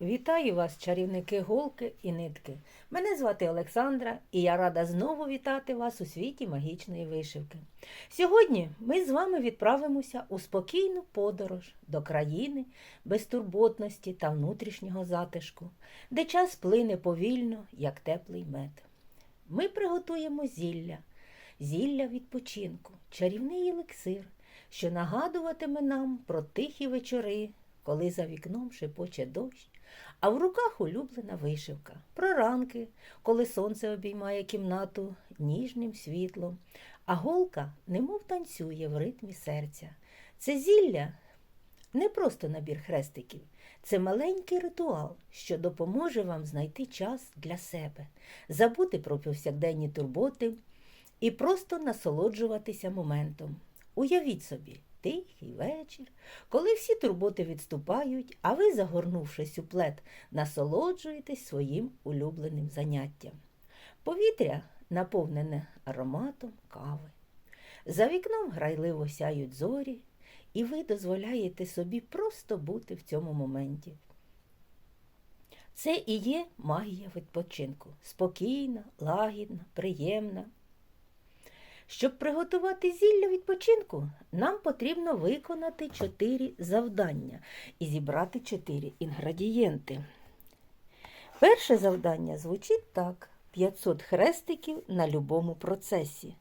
Вітаю вас, чарівники голки і нитки. Мене звати Олександра, і я рада знову вітати вас у світі магічної вишивки. Сьогодні ми з вами відправимося у спокійну подорож до країни безтурботності та внутрішнього затишку, де час плине повільно, як теплий мед. Ми приготуємо зілля, зілля відпочинку, чарівний елексир, що нагадуватиме нам про тихі вечори, коли за вікном шепоче дощ, а в руках улюблена вишивка, про ранки, коли сонце обіймає кімнату ніжним світлом, а голка немов танцює в ритмі серця. Це зілля не просто набір хрестиків, це маленький ритуал, що допоможе вам знайти час для себе, забути про повсякденні турботи і просто насолоджуватися моментом. Уявіть собі, тихий вечір, коли всі турботи відступають, а ви, загорнувшись у плед, насолоджуєтесь своїм улюбленим заняттям. Повітря наповнене ароматом кави. За вікном грайливо сяють зорі, і ви дозволяєте собі просто бути в цьому моменті. Це і є магія відпочинку. Спокійна, лагідна, приємна. Щоб приготувати зілля відпочинку, нам потрібно виконати чотири завдання і зібрати чотири інгредієнти. Перше завдання звучить так: 500 хрестиків на любому процесі.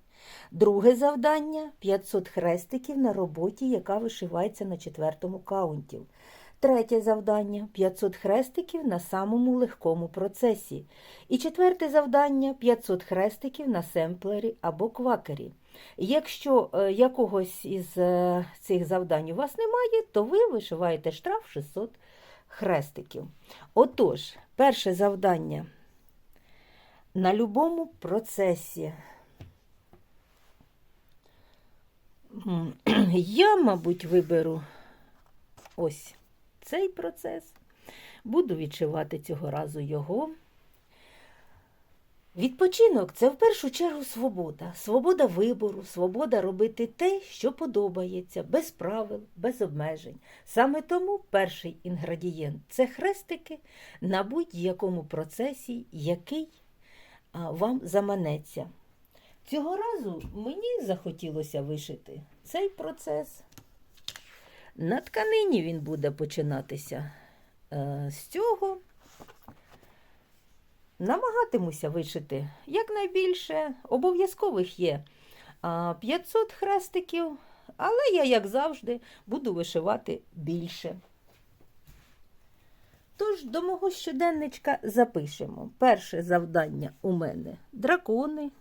Друге завдання 500 хрестиків на роботі, яка вишивається на четвертому каунті. Третє завдання 500 хрестиків на самому легкому процесі. І четверте завдання 500 хрестиків на семплері або квакері. Якщо е, якогось із е, цих завдань у вас немає, то ви вишиваєте штраф 600 хрестиків. Отож, перше завдання на любому процесі. Я, мабуть, виберу ось цей процес. Буду відшивати цього разу його. Відпочинок це в першу чергу свобода. Свобода вибору, свобода робити те, що подобається, без правил, без обмежень. Саме тому перший інгредієнт це хрестики на будь-якому процесі, який вам заманеться. Цього разу мені захотілося вишити цей процес. На тканині він буде починатися е, з цього. Намагатимуся вишити якнайбільше. Обов'язкових є 500 хрестиків, але я, як завжди, буду вишивати більше. Тож до мого щоденничка запишемо. Перше завдання у мене дракони.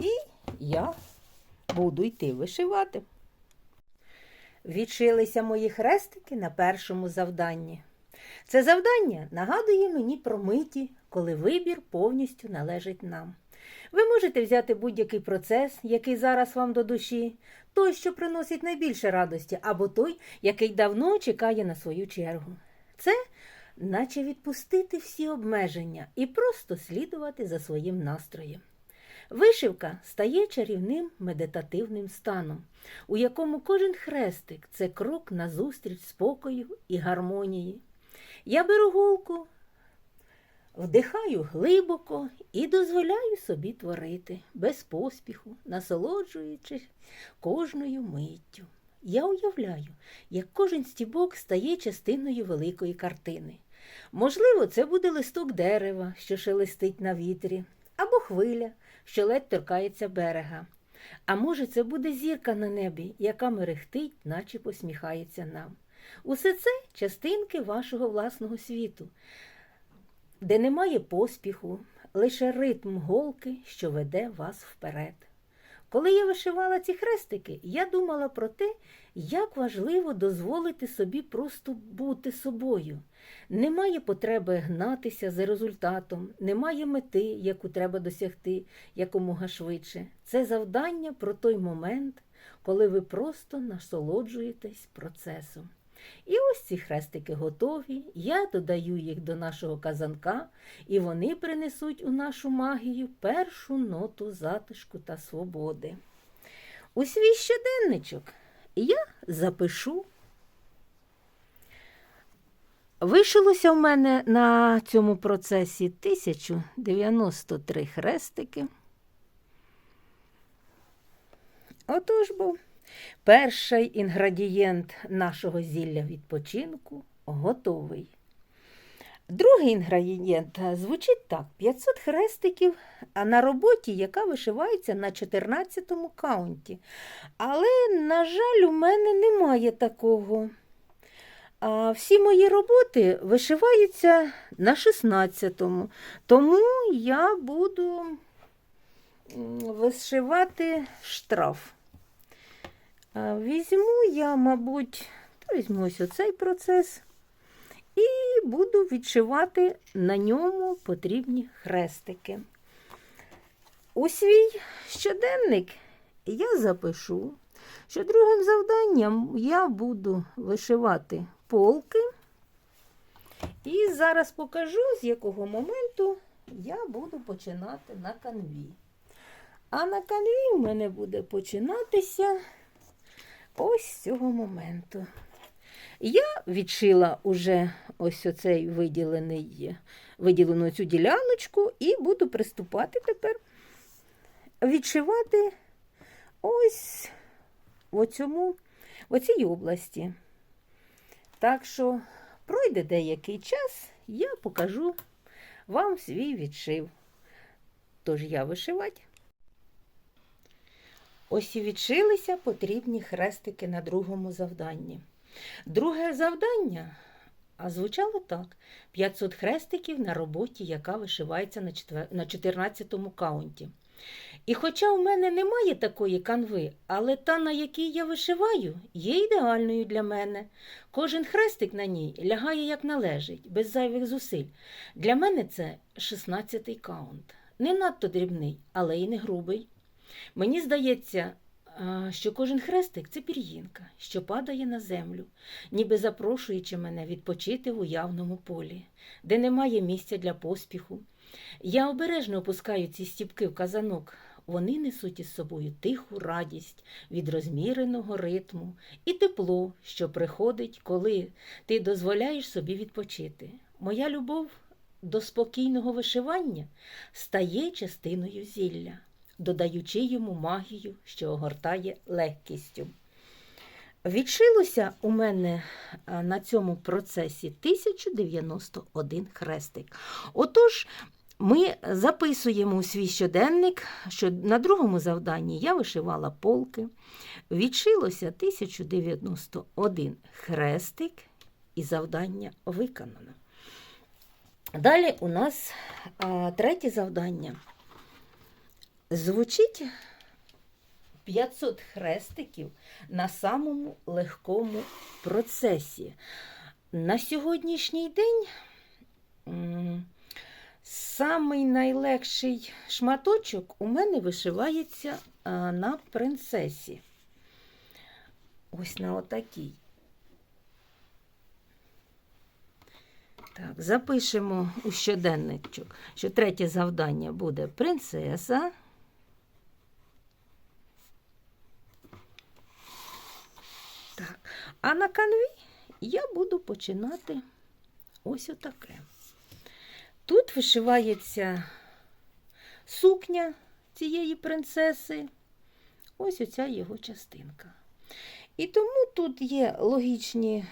І я буду йти вишивати. Відшилися мої хрестики на першому завданні. Це завдання нагадує мені про миті, коли вибір повністю належить нам. Ви можете взяти будь-який процес, який зараз вам до душі, той, що приносить найбільше радості, або той, який давно чекає на свою чергу. Це наче відпустити всі обмеження і просто слідувати за своїм настроєм. Вишивка стає чарівним медитативним станом, у якому кожен хрестик це крок назустріч спокою і гармонії. Я беру голку, вдихаю глибоко і дозволяю собі творити без поспіху, насолоджуючись кожною миттю. Я уявляю, як кожен стібок стає частиною великої картини. Можливо, це буде листок дерева, що шелестить на вітрі, або хвиля, що ледь торкається берега. А може, це буде зірка на небі, яка мерехтить, наче посміхається нам. Усе це частинки вашого власного світу, де немає поспіху, лише ритм голки, що веде вас вперед. Коли я вишивала ці хрестики, я думала про те, як важливо дозволити собі просто бути собою. Немає потреби гнатися за результатом, немає мети, яку треба досягти якомога швидше. Це завдання про той момент, коли ви просто насолоджуєтесь процесом. І ось ці хрестики готові. Я додаю їх до нашого казанка, і вони принесуть у нашу магію першу ноту затишку та свободи. У свій щоденничок я запишу. Вишилося в мене на цьому процесі 1093 хрестики. Отож був перший інгредієнт нашого зілля відпочинку готовий. Другий інгредієнт звучить так: 500 хрестиків на роботі, яка вишивається на 14-му каунті. Але, на жаль, у мене немає такого. А всі мої роботи вишиваються на 16-му, тому я буду вишивати штраф. Візьму я, мабуть, візьму ось оцей процес і буду відшивати на ньому потрібні хрестики. У свій щоденник я запишу, що другим завданням я буду вишивати полки. І зараз покажу, з якого моменту я буду починати на канві. А на канві в мене буде починатися ось з цього моменту. Я відшила уже ось оцей виділений, виділену цю діляночку і буду приступати тепер відшивати ось в в оцій області. Так що пройде деякий час, я покажу вам свій відшив. Тож я вишивати. Ось і відшилися потрібні хрестики на другому завданні. Друге завдання звучало так: 500 хрестиків на роботі, яка вишивається на 14-му каунті. І хоча в мене немає такої канви, але та, на якій я вишиваю, є ідеальною для мене. Кожен хрестик на ній лягає як належить, без зайвих зусиль. Для мене це 16-й каунт. Не надто дрібний, але й не грубий. Мені здається, що кожен хрестик це пір'їнка, що падає на землю, ніби запрошуючи мене відпочити в уявному полі, де немає місця для поспіху. Я обережно опускаю ці стіпки в казанок. Вони несуть із собою тиху радість від розміреного ритму і тепло, що приходить, коли ти дозволяєш собі відпочити. Моя любов до спокійного вишивання стає частиною зілля, додаючи йому магію, що огортає легкістю. Відшилося у мене на цьому процесі 1091 хрестик. Отож, ми записуємо у свій щоденник, що на другому завданні я вишивала полки. Відшилося 1091 хрестик, і завдання виконано. Далі у нас третє завдання. Звучить 500 хрестиків на самому легкому процесі. На сьогоднішній день самий найлегший шматочок у мене вишивається на принцесі. Ось на отакій. Так, запишемо у щоденничок, що третє завдання буде принцеса. Так. А на канві я буду починати ось отаке. Тут вишивається сукня цієї принцеси, ось оця його частинка. І тому тут є логічні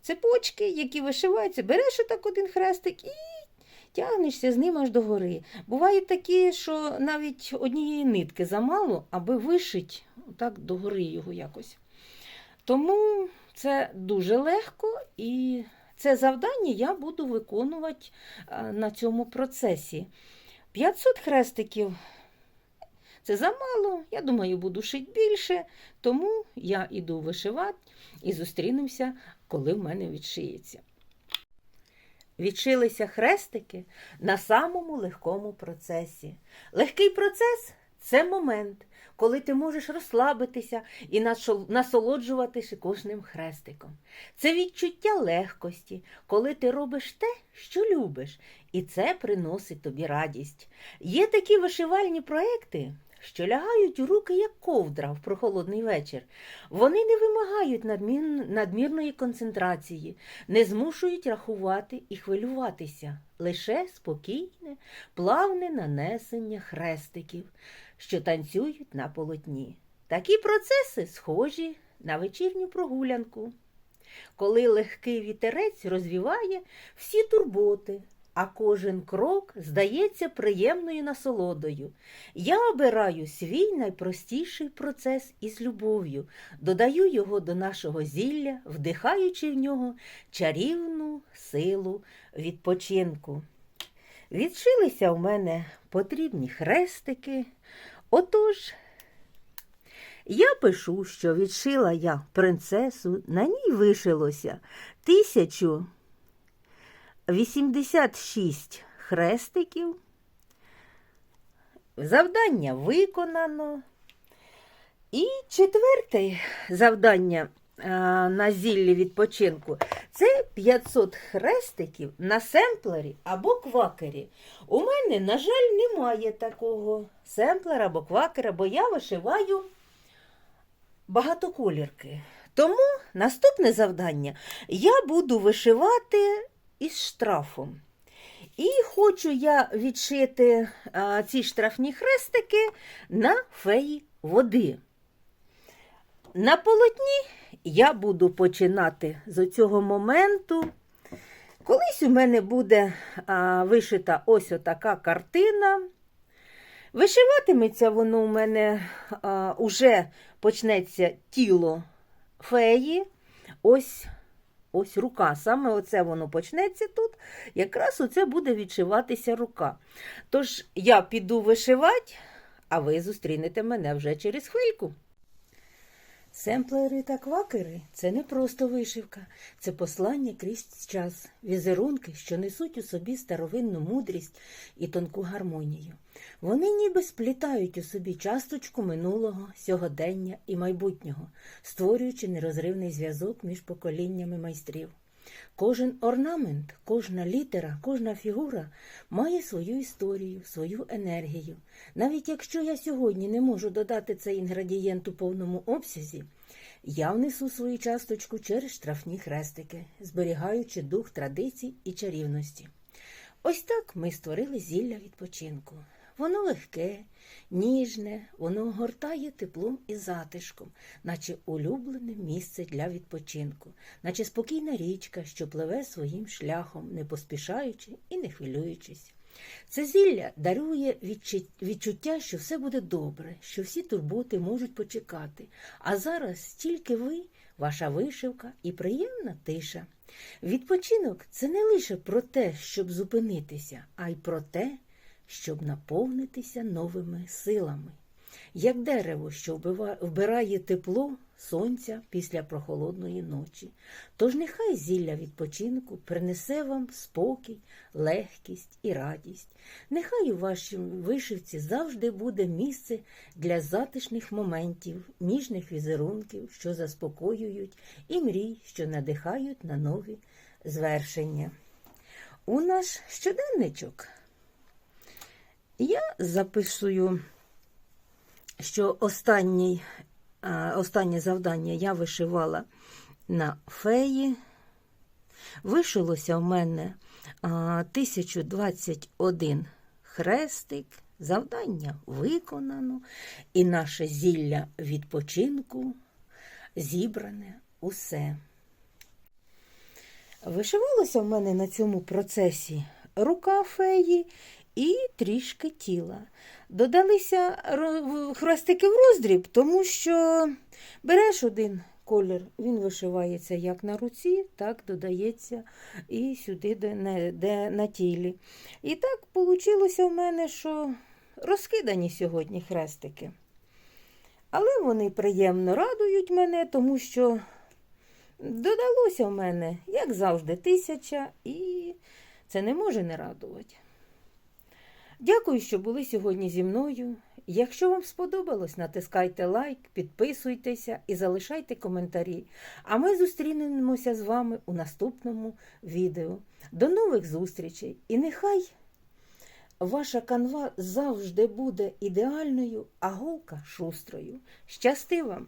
цепочки, які вишиваються, береш отак один хрестик і тягнешся з ним аж до гори. Бувають такі, що навіть однієї нитки замало, аби вишить так до гори його якось. Тому це дуже легко і це завдання я буду виконувати на цьому процесі. 500 хрестиків це замало, я думаю, буду шити більше, тому я йду вишивати і зустрінемося, коли в мене відшиється. Відшилися хрестики на самому легкому процесі. Легкий процес це момент, коли ти можеш розслабитися і насолоджуватися кожним хрестиком. Це відчуття легкості, коли ти робиш те, що любиш, і це приносить тобі радість. Є такі вишивальні проекти, що лягають у руки, як ковдра в прохолодний вечір. Вони не вимагають надмір- надмірної концентрації, не змушують рахувати і хвилюватися, лише спокійне, плавне нанесення хрестиків, що танцюють на полотні. Такі процеси схожі на вечірню прогулянку, коли легкий вітерець розвіває всі турботи, а кожен крок здається приємною насолодою. Я обираю свій найпростіший процес із любов'ю, додаю його до нашого зілля, вдихаючи в нього чарівну силу відпочинку. Відшилися в мене потрібні хрестики. Отож, я пишу, що відшила я принцесу, на ній вишилося 1086 хрестиків. Завдання виконано. І четверте завдання а, на зіллі відпочинку це 500 хрестиків на семплері або квакері. У мене, на жаль, немає такого семплера або квакера, бо я вишиваю багатоколірки. Тому наступне завдання я буду вишивати із штрафом. І хочу я відшити а, ці штрафні хрестики на феї води. На полотні я буду починати з цього моменту. Колись у мене буде а, вишита ось отака картина. Вишиватиметься воно у мене а, уже почнеться тіло феї. Ось ось рука. Саме оце воно почнеться тут. Якраз оце буде відшиватися рука. Тож я піду вишивати, а ви зустрінете мене вже через хвильку. Семплери та квакери це не просто вишивка, це послання крізь час, візерунки, що несуть у собі старовинну мудрість і тонку гармонію. Вони ніби сплітають у собі часточку минулого, сьогодення і майбутнього, створюючи нерозривний зв'язок між поколіннями майстрів. Кожен орнамент, кожна літера, кожна фігура має свою історію, свою енергію. Навіть якщо я сьогодні не можу додати цей інгредієнт у повному обсязі, я внесу свою часточку через штрафні хрестики, зберігаючи дух традицій і чарівності. Ось так ми створили зілля відпочинку. Воно легке, ніжне, воно огортає теплом і затишком, наче улюблене місце для відпочинку, наче спокійна річка, що пливе своїм шляхом, не поспішаючи і не хвилюючись. Це зілля дарує відчуття, що все буде добре, що всі турботи можуть почекати. А зараз тільки ви, ваша вишивка і приємна тиша. Відпочинок це не лише про те, щоб зупинитися, а й про те, щоб наповнитися новими силами. Як дерево, що вбирає тепло сонця після прохолодної ночі. Тож нехай зілля відпочинку принесе вам спокій, легкість і радість. Нехай у вашій вишивці завжди буде місце для затишних моментів, ніжних візерунків, що заспокоюють, і мрій, що надихають на нові звершення. У наш щоденничок я записую, що останній, останнє завдання я вишивала на феї. Вишилося в мене 1021 хрестик. Завдання виконано, і наше зілля відпочинку зібране усе. Вишивалося в мене на цьому процесі рука феї і трішки тіла. Додалися хрестики в роздріб, тому що береш один колір, він вишивається як на руці, так додається і сюди, де, не- де на тілі. І так вийшло в мене, що розкидані сьогодні хрестики. Але вони приємно радують мене, тому що додалося в мене, як завжди, тисяча, і це не може не радувати. Дякую, що були сьогодні зі мною. Якщо вам сподобалось, натискайте лайк, підписуйтеся і залишайте коментарі. А ми зустрінемося з вами у наступному відео. До нових зустрічей! І нехай ваша канва завжди буде ідеальною, а голка шустрою. Щасти вам!